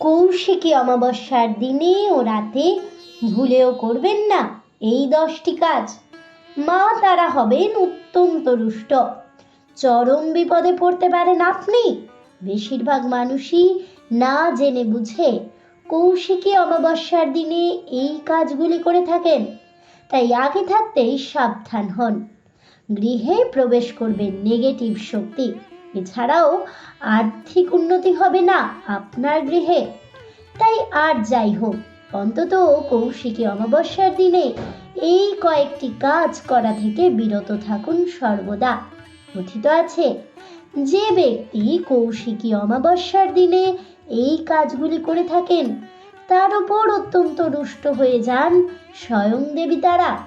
কৌশিকী অমাবস্যার দিনে ও রাতে ভুলেও করবেন না এই দশটি কাজ। মা তারা হবেন অত্যন্ত রুষ্ট। চরম বিপদে পড়তে পারেন আপনি। বেশিরভাগ মানুষই না জেনে বুঝে কৌশিকী অমাবস্যার দিনে এই কাজগুলি করে থাকেন। তাই আগে থাকতেই সাবধান হন। গৃহে প্রবেশ করবে নেগেটিভ শক্তি। এছাড়াও আর্থিক উন্নতি হবে না আপনার গৃহে। তাই আর যাই হোক, অন্তত কৌশিকী অমাবস্যার দিনে এই কয়েকটি কাজ করা থেকে বিরত থাকুন সর্বদা। কথিত আছে, যে ব্যক্তি কৌশিকী অমাবস্যার দিনে এই কাজগুলি করে থাকেন, তার উপর অত্যন্ত রুষ্ট হয়ে যান স্বয়ং দেবী তারা।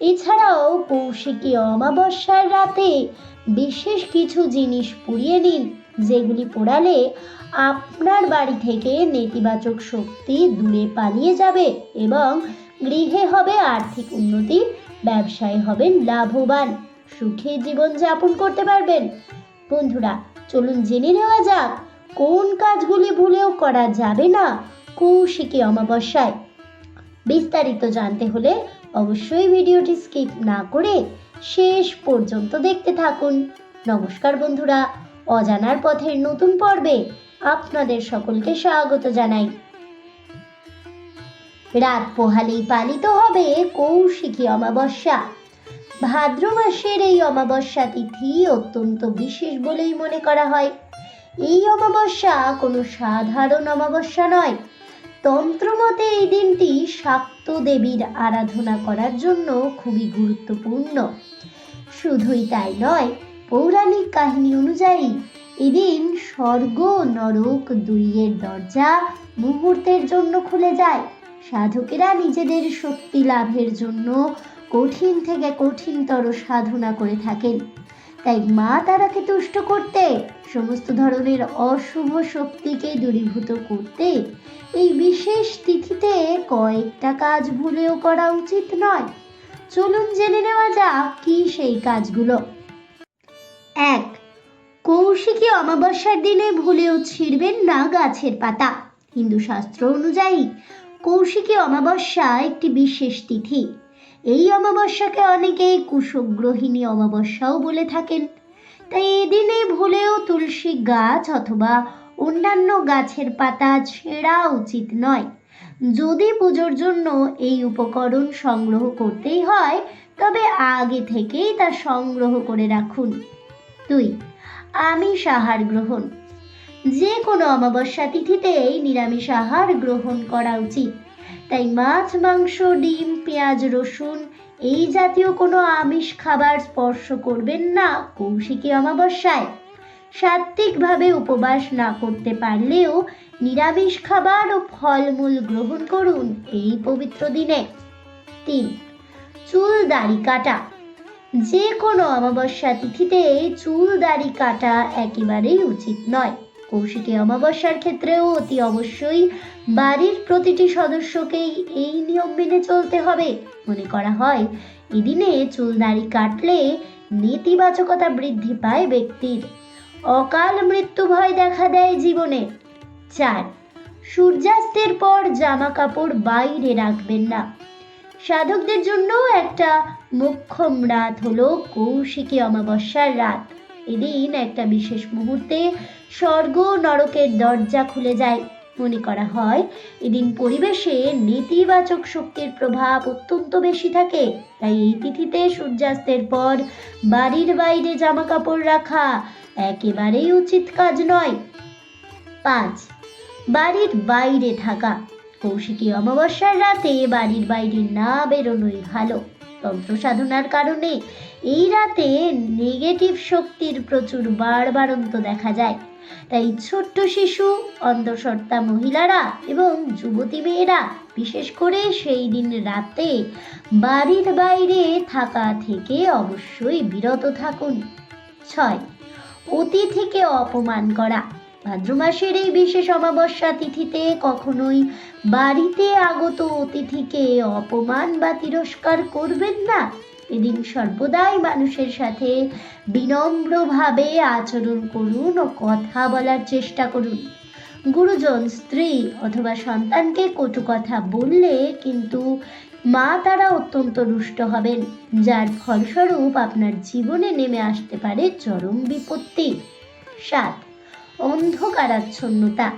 এছাড়াও কৌশিকী অমাবস্যার রাতে বিশেষ কিছু জিনিস পুড়িয়ে নিন যেগুলি পোড়ালে আপনার বাড়ি থেকে নেতিবাচক শক্তি দূরে পালিয়ে যাবে এবং গৃহে হবে আর্থিক উন্নতি, ব্যবসায় হবেন লাভবান, সুখে জীবন যাপন করতে পারবেন। বন্ধুরা, চলুন জেনে নেওয়া যাক, কোন কাজগুলি ভুলেও করা যাবে না কৌশিকী অমাবস্যায়। বিস্তারিত জানতে হলে অবশ্যই ভিডিওটি স্কিপ না করে শেষ পর্যন্ত দেখতে থাকুন। নমস্কার বন্ধুরা, অজানার পথের নতুন পর্বে আপনাদের সকলকে স্বাগত জানাই। রাত পোহালেই পালিত হবে কৌশিকী অমাবস্যা। ভাদ্র মাসের এই অমাবস্যা তিথি অত্যন্ত বিশেষ বলেই মনে করা হয়। এই অমাবস্যা কোনো সাধারণ অমাবস্যা নয়। তন্ত্রমতে এই দিনটি শাক্ত দেবীর আরাধনা করার জন্য খুবই গুরুত্বপূর্ণ। শুধুই তাই নয়, পৌরাণিক কাহিনী অনুযায়ী এদিন স্বর্গ নরক দুইয়ের দরজা মুহূর্তের জন্য খুলে যায়। সাধকেরা নিজেদের শক্তি লাভের জন্য কঠিন থেকে কঠিনতর সাধনা করে থাকেন। তাই মা তারাকে তুষ্ট করতে, সমস্ত ধরনের অশুভ শক্তিকে দূরীভূত করতে এই বিশেষ তিথিতে কয়েকটা কাজ ভুলেও করা উচিত নয়। চলুন জেনে নেওয়া যাক কি সেই কাজগুলো। এক, কৌশিকী অমাবস্যার দিনে ভুলেও ছিঁড়বেন না গাছের পাতা। হিন্দু শাস্ত্র অনুযায়ী, কৌশিকী অমাবস্যা একটি বিশেষ তিথি। এই অমাবস্যাকে অনেকে কুশগ্রহিণী অমাবস্যাও বলে থাকেন। তাই এদিনে ভুলেও তুলসী গাছ অথবা অন্যান্য গাছের পাতা ছেঁড়া উচিত নয়। যদি পুজোর জন্য এই উপকরণ সংগ্রহ করতেই হয়, তবে আগে থেকেই তা সংগ্রহ করে রাখুন। দুই, আমিষ আহার গ্রহণ। যে কোনো অমাবস্যা তিথিতেই নিরামিষ আহার গ্রহণ করা উচিত। তাই মাছ, মাংস, ডিম, পেঁয়াজ, রসুন এই জাতীয় কোনো আমিষ খাবার স্পর্শ করবেন না কৌশিকী অমাবস্যায়। সাত্ত্বিকভাবে উপবাস না করতে পারলেও নিরামিষ খাবার ও ফলমূল গ্রহণ করুন এই পবিত্র দিনে। তিন, চুল দাড়ি কাটা। যে কোনো অমাবস্যা তিথিতে চুল দাড়ি কাটা একেবারেই উচিত নয়। কৌশিকী অমাবস্যার ক্ষেত্রেও অতি অবশ্যই বাড়ির প্রতিটি সদস্যকেই এই নিয়ম মেনে চলতে হবে। মনে করা হয়, এদিনে চুল দাড়ি কাটলে নেতিবাচকতা বৃদ্ধি পায় ব্যক্তির। অকাল মৃত্যু ভয় দেখা দেয় জীবনে। চার সূর্যাস্তের পর জামা কাপড় বাইরে রাখবেন না। সাধকদের জন্য একটা মোক্ষম রাত হলো কৌশিকী অমাবস্যার রাত। এদিন একটা বিশেষ মুহূর্তে স্বর্গ নরকের দরজা খুলে যায়। মনে করা হয়, এদিন পরিবেশে নেতিবাচক শক্তির প্রভাব অত্যন্ত বেশি থাকে। তাই এই তিথিতে সূর্যাস্তের পর বাড়ির বাইরে জামা কাপড় রাখা একেবারেই উচিত কাজ নয়। পাঁচ বাড়ির বাইরে থাকা। কৌশিকী অমাবস্যার রাতে বাড়ির বাইরে না বেরোনোই ভালো। তন্ত্র সাধনার কারণে এই রাতে নেগেটিভ শক্তির প্রচুর বাড়বাড়ন্ত দেখা যায়। তাই ছোট্ট শিশু, অন্ধসত্ত্বা মহিলারা এবং যুবতী মেয়েরা, বিশেষ করে সেই দিন রাতে বাড়ির বাইরে থাকা থেকে অবশ্যই বিরত থাকুন। ছয় অতিথিকে অপমান করা। ভাদ্র মাসের এই বিশেষ অমাবস্যা তিথিতে কখনোই বাড়িতে আগত অতিথিকে অপমান বা তিরস্কার করবেন না। এদিন সর্বদাই মানুষের সাথে বিনম্রভাবে আচরণ করুন ও কথা বলার চেষ্টা করুন। গুরুজন, স্ত্রী অথবা সন্তানকে কটু কথা বললে কিন্তু মা তারা অত্যন্ত রুষ্ট হবেন, যার ফলস্বরূপ আপনার জীবনে নেমে আসতে পারে চরম বিপত্তি। সাত অন্ধকারাচ্ছন্নতা।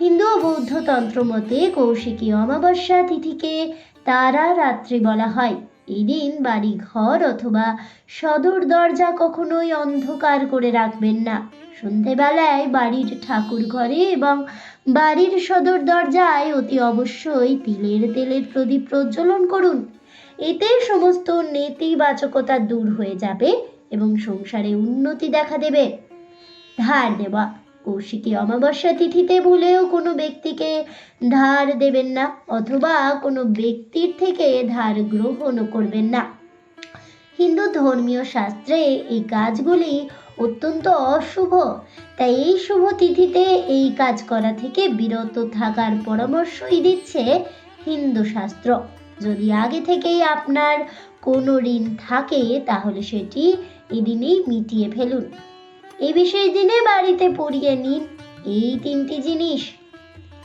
হিন্দু ও বৌদ্ধ তন্ত্র মতে কৌশিকী অমাবস্যা তিথিকে তারা রাত্রি বলা হয়। এই দিন বাড়ি ঘর অথবা সদর দরজা কখনোই অন্ধকার করে রাখবেন না। সন্ধেবেলায় বাড়ির ঠাকুর ঘরে এবং বাড়ির সদর দরজায় অতি অবশ্যই তিলের তেলের প্রদীপ প্রজ্বলন করুন। এতে সমস্ত নেতিবাচকতা দূর হয়ে যাবে এবং সংসারে উন্নতি দেখা দেবে। ধার দেওয়া কৌশিকী অমাবস্যা তিথিতে ভুলেও কোনো ব্যক্তিকে ধার দেবেন না, অথবা কোনো ব্যক্তির থেকে ধার গ্রহণও করবেন না। হিন্দু ধর্মীয় শাস্ত্রে এই কাজগুলি অত্যন্ত অশুভ। তাই এই শুভ তিথিতে এই কাজ করা থেকে বিরত থাকার পরামর্শই দিচ্ছে হিন্দু শাস্ত্র। যদি আগে থেকেই আপনার কোনো ঋণ থাকে, তাহলে সেটি এদিনেই মিটিয়ে ফেলুন। এই বিশেষ দিনে বাড়িতে পরিয়ে নিন এই তিনটি জিনিস।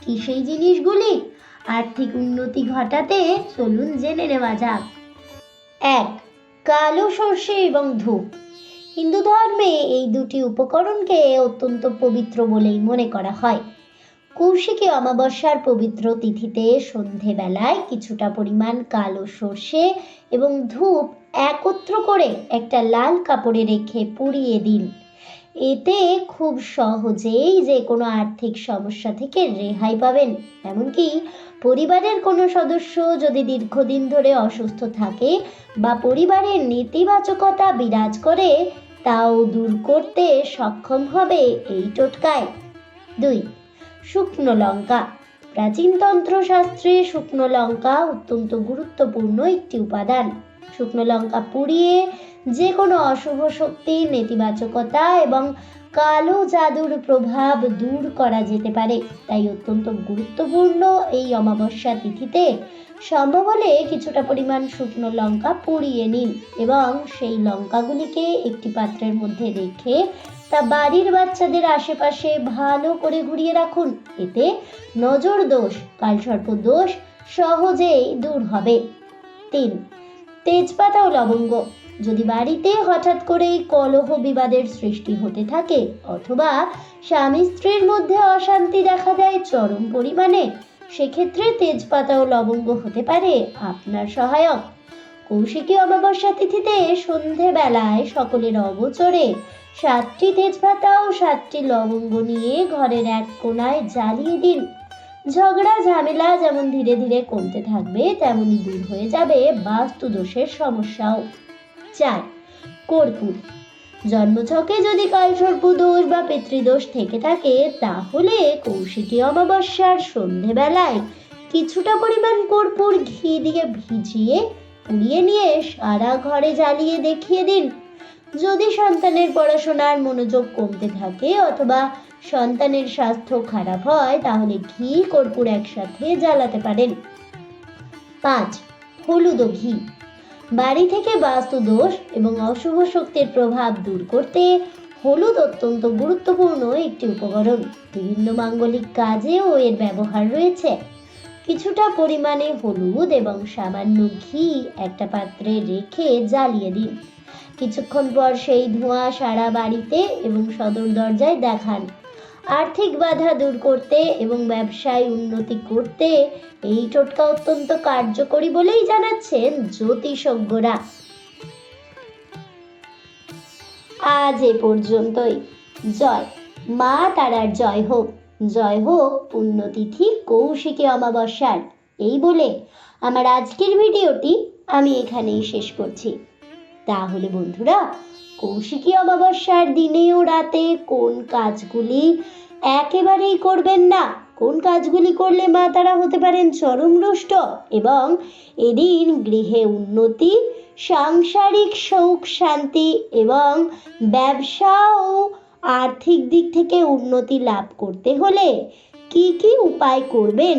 কি সেই জিনিসগুলি? আর্থিক উন্নতি ঘটাতে চলুন জেনে নেওয়া যাক। এক, কালো সর্ষে এবং ধূপ। হিন্দু ধর্মে এই দুটি উপকরণকে অত্যন্ত পবিত্র বলেই মনে করা হয়। কৌশিকী অমাবস্যার পবিত্র তিথিতে সন্ধেবেলায় কিছুটা পরিমাণ কালো সর্ষে এবং ধূপ একত্র করে একটা লাল কাপড়ে রেখে পুড়িয়ে দিন। এতে খুব সহজেই যে কোনো আর্থিক সমস্যা থেকে রেহাই পাবেন। এমনকি পরিবারের কোনো সদস্য যদি দীর্ঘদিন ধরে অসুস্থ থাকে বা পরিবারের নেতিবাচকতা বিরাজ করে, তাও দূর করতে সক্ষম হবে এই টোটকায়। দুই, শুকনো লঙ্কা। প্রাচীন তন্ত্রশাস্ত্রে শুকনো লঙ্কা অত্যন্ত গুরুত্বপূর্ণ একটি উপাদান। শুকনো লঙ্কা পুড়িয়ে যে কোনো অশুভ শক্তি নেতিবাচকতা এবং কালো জাদুর প্রভাব দূর করা যেতে পারে। তাই অত্যন্ত গুরুত্বপূর্ণ এই অমাবস্যা তিথিতে সম্ভব হলে কিছুটা পরিমাণ শুকনো লঙ্কা পুড়িয়ে নিন এবং সেই লঙ্কাগুলিকে একটি পাত্রের মধ্যে রেখে তা বাড়ির বাচ্চাদের আশেপাশে ভালো করে ঘুরিয়ে রাখুন। এতে নজর দোষ কালসর্প দোষ সহজেই দূর হবে। তিন তেজপাতা ও লবঙ্গ। যদি বাড়িতে হঠাৎ করেই কলহ বিবাদের সৃষ্টি হতে থাকে, অথবা স্বামী স্ত্রীর মধ্যে অশান্তি দেখা দেয় চরম পরিমাণে, সেক্ষেত্রে তেজপাতা ও লবঙ্গ হতে পারে আপনার সহায়ক। কৌশিকী অমাবস্যা তিথিতে সন্ধেবেলায় সকলের অবচরে সাতটি তেজপাতা ও সাতটি লবঙ্গ নিয়ে ঘরের এক কোণায় জ্বালিয়ে দিন। ঝগড়া, ঝামেলা যেমন ধীরে ধীরে কমতে থাকবে, তেমনি দূর হয়ে যাবে বাস্তু দোষের সমস্যাও। চার, কর্পূর। জন্মছকে যদি কালসর্প দোষ বা পিতৃদোষ থেকে থাকে, তাহলে কৌশিকী অমাবস্যার সন্ধেবেলায় কিছুটা পরিমাণ কর্পূর ঘি দিয়ে ভিজিয়ে, পুড়িয়ে নিয়ে সারা ঘরে জ্বালিয়ে দেখিয়ে দিন। যদি সন্তানের পড়াশোনার মনোযোগ কমতে থাকে অথবা সন্তানের স্বাস্থ্য খারাপ হয়, তাহলে ঘি, কর্পূর একসাথে জ্বালাতে পারেন। পাঁচ, হলুদ ও ঘি। বাড়ি থেকে বাস্তু দোষ এবং অশুভ শক্তির প্রভাব দূর করতে হলুদ অত্যন্ত গুরুত্বপূর্ণ একটি উপকরণ। বিভিন্ন মাঙ্গলিক কাজেও এর ব্যবহার রয়েছে। কিছুটা পরিমাণে হলুদ এবং সামান্য ঘি একটা পাত্রে রেখে জ্বালিয়ে দিন। কিছুক্ষণ পর সেই ধোঁয়া সারা বাড়িতে এবং সদর দরজায় দেখান। আর্থিক বাধা দূর করতে এবং ব্যবসায় উন্নতি করতে এই টোটকা অত্যন্ত কার্যকরী বলেই জানাচ্ছেন জ্যোতিষজ্ঞরা। আজ এ পর্যন্তই। জয়। মা তারার জয় হোক। জয় হোক পুণ্যতিথি কৌশিকী অমাবস্যার। এই বলে আমার আজকের ভিডিওটি আমি এখানেই শেষ করছি। তাহলে বন্ধুরা, কৌশিকী অমাবস্যার দিনে ও রাতে কোন কাজগুলি একেবারেই করবেন না? কোন কাজগুলি করলে মা তারা হতে পারেন চরম রুষ্ট এবং এদিন গৃহে উন্নতি, সাংসারিক সুখ, শান্তি এবং ব্যবসা ও আর্থিক দিক থেকে উন্নতি লাভ করতে হলে কি কি উপায় করবেন?